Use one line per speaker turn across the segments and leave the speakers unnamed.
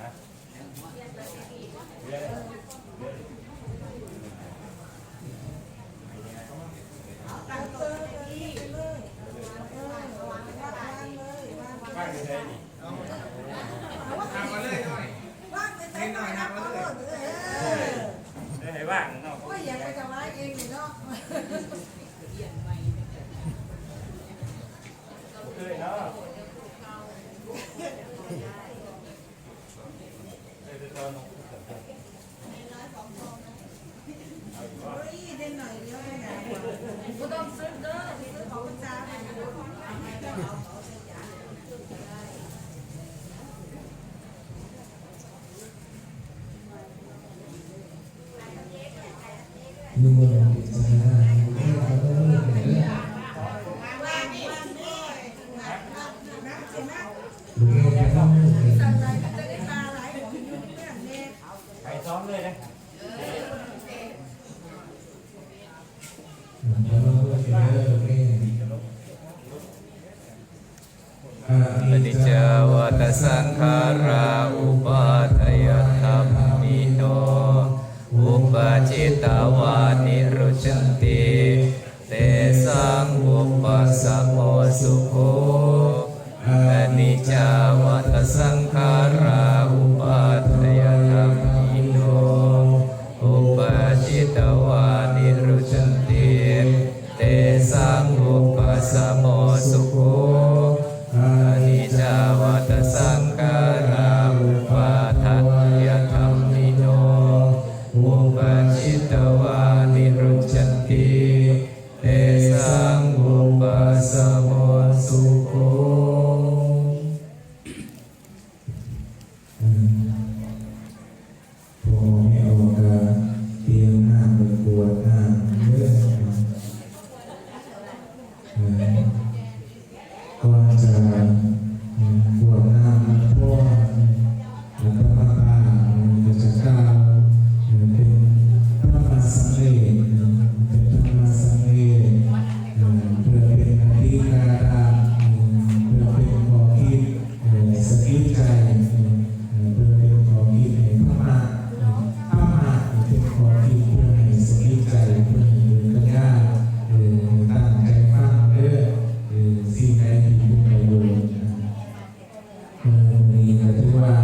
ตั้งโต๊ะเลยไปเลยเออวางวางเลย วาง
บ้านอยู่ไหนนี่
ทำมาเลยหน่อย
วางไปตั้งหน่อยนะพ่อเออ
ได้ให้ว่างเนาะ
โอ้ยอยากไปทำร้ายเองนี่เนาะ
เคยเนาะเออตอนเอาอีกว่า
เฮ้ยเด่นหน่อยเดียวไปไหนก็ต้องซื้อเด้อซื้อของจ้า
ดูมันติดใจนะให้เขาต้องเลิกเลยนะ
วางวางนี่นักสินะ
ดูแค่ต้องเลิกเลย
สั่งอะไรก็จะได้ปลาไหลของอยู่เพื่อนแน่
ไปซ้อมเลยนะ
มันจะต้องเลิกเลยโอเค
ปฏิจจวัตสังขาราอุปา ปสมโมสุโขอนิจจวัตสังขารา สิ่ง
ใดที่เป็นประโยชน์มีก็ถือว่า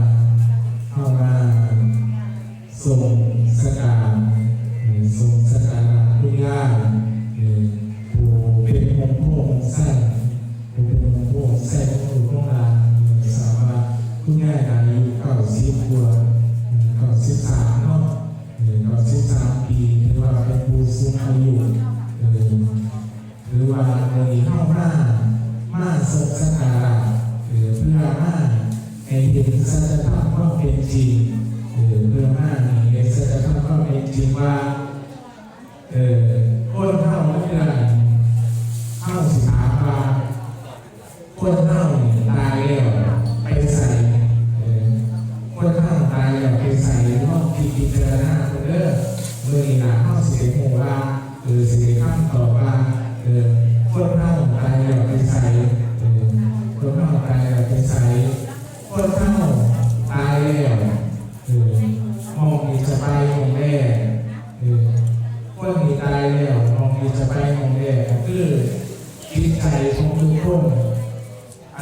เข้ามาส่งสการส่งสการคุณย่าผู้เป็นมงคลใส่ผู้เป็นมงคลใส่ผู้ของเรสามารถคุณย่าอายุเก้าสิบกว่าเก้าสิบสามเนาะเก้าสิบสามปีถือว่าเป็นผู้สูงอายุหรือว่าในเข้ามา มาส่งสการเพื่อมาในเห็นสัจธรรมความเป็นจริงคือเพื่อมาเห็นสัจธรรมความเป็นจริงว่าเออ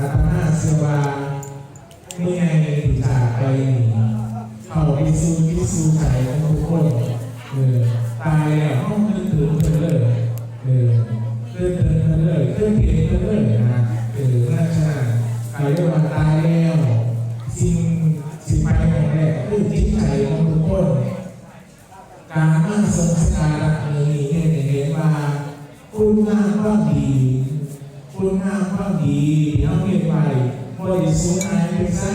อาตมาเชื่อว่าเมื่อไงที่จากไปเขาไปสู่ที่สู่ใจของทุกคนเออตายแล้วห้องนึกถึงเธอเลยเออเดินเดินเธอเลยเคลื่อนเห็นเธอเลยนะเออราชาใครเรียกว่าตายแล้วสิ่งสิ่งไปของแย่คือจิต คุณงามความดีที่เราเก็บไว้บริสุทธิ์อายไปใช้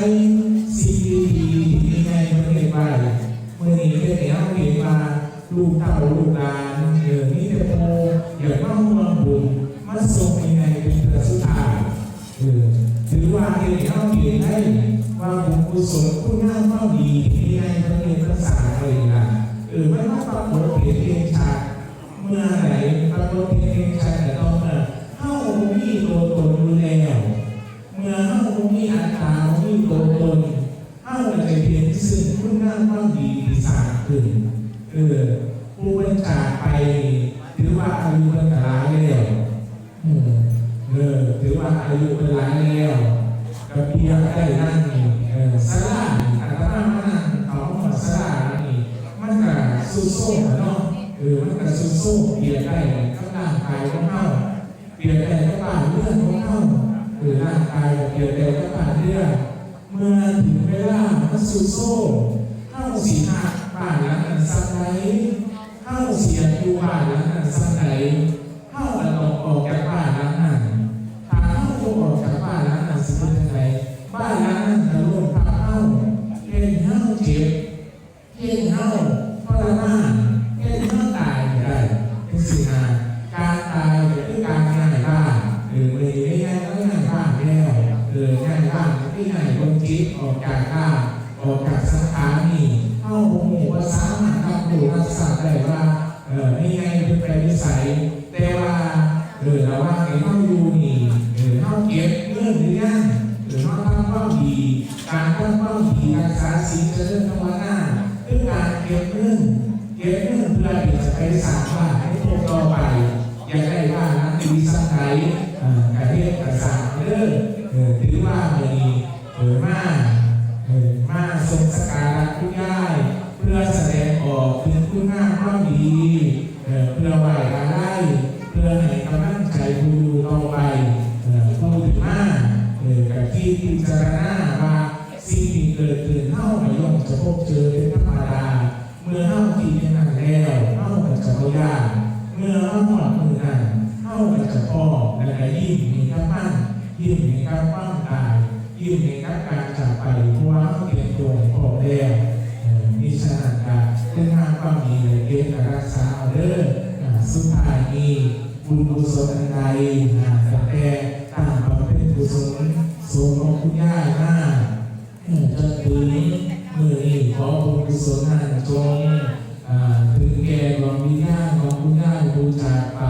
สิ่งดีๆที่ในประเทศไว้เมื่อนี้ได้เราเห็นว่าลูกเต่าลูกหลานเออนี่แต่โตอย่ามาห่วงบุญมาส่งในเป็นประสุทธาเออถือว่าเห็นเราเห็นได้ว่าบุญกุศลคุณงามความดีที่ในประเทศภาษาเลยนะหรือไม่ว่าปรากฏเห็นเองชัดเมื่อไหร่ปรากฏเห็นเองชัดแต่ต้องเมื่อ ขึ้นเออผู้เป็นจากไปถือว่าอายุเป็นหลายแล้วเออถือว่าอายุเป็นหลายแล้วก็เพียงได้นั่งนี่เออสลาอัตมามานั่งเขาหมดสลานี่มันก็สุดโซ่เนาะเออมันก็สุดโซ่เพียงได้กับร่างกายของเฮาเปลี่ยนแต่กับบ้านเรื่องของเฮาหรือร่างกายเปลี่ยนแต่กับบ้านเรื่องเมื่อถึงเวลามันสุดโซ่เข้าสีหา ไหนเข้าเสียอยู่บ้านหลังนั้นสักไหนเข้าอันออกออกจากบ้านหลังนั้นถ้าเข้าตัวออกจากบ้านหลังนั้นสิเป็นยังไงบ้านหลังนั้นจะร่วมพาเข้าเห็นเข้าเจ็บเห็นเข้าทรมานเห็นเข้าตายไม่ได้เป็นสิ่งหาการตายคือการง่ายบ้านหรือไม่ง่ายก็ง่ายบ้านแล้วเกิดง่ายบ้างที่ไหนบนจิตออกจากข้านออกจากสังขานี เข้าหมู่ภาษามารถรับรู้รักษาแต่ว่าเออนี่ไงเป็นไปนิสัยแต่ว่าเออเราว่าไอ้เข้าอยู่นี่เออเข้าเก็บเงื่อนหรือยังหรือเข้าตั้งเป้าดีการตั้งเป้าดีรักษาศีลเจริญภาวนา พบเจอเป็นธรรมดา เมื่อเท่าที่เป็นนั้นแล้วเท่ามันจะไม่ยากเมื่อเท่าหมดมือนั้นเท่ามันจะพอและก็ยิ่งมีกำลังยิ้มในการว่างกายยิ้มในการการจากไปเพราะว่าเขาเตรียมตัวพร้อมแล้วมีฉะนั้นการเรื่องงานความดีเลยเก็บรักษาเอาเด้อสุดท้ายนี้บุญกุศลอันใดอ่าแต่แต่ต่างบำเพ็ญกุศลส่งของคุณย่าหน้าเอ่อจนถึง มื่อนี้ขอบุญกุศลนั้นจงถึงแก่ดวงวิญญาณของคุณย่าบูจากไป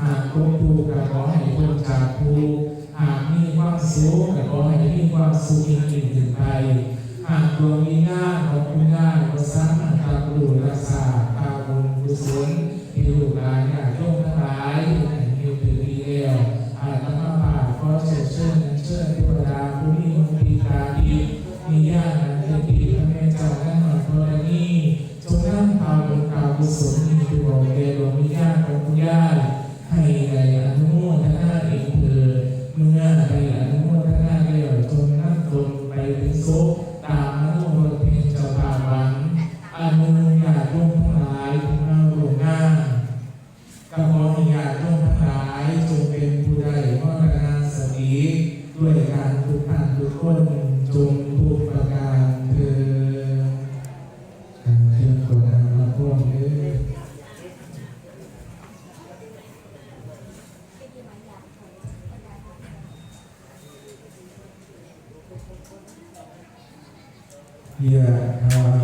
หากคงถูกก็ขอให้พ้นจากภูมิหากมีความสุขก็ขอให้มีความสุขยิ่งยิ่งขึ้นไป หากดวงวิญญาณของคุณญาณก็สามารถตามดูรักษาตามบุญกุศลที่ลูกหลานญาติโยม ยะ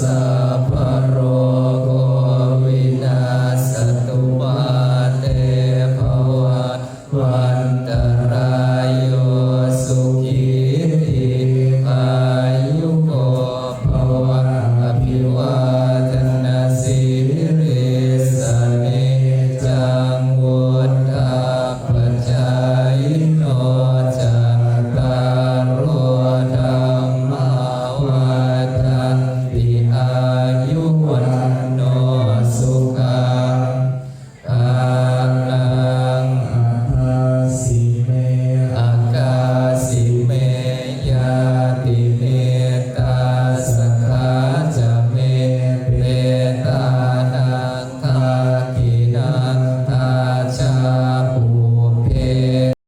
สั
สั
พ
พ
พะ
พะ
โร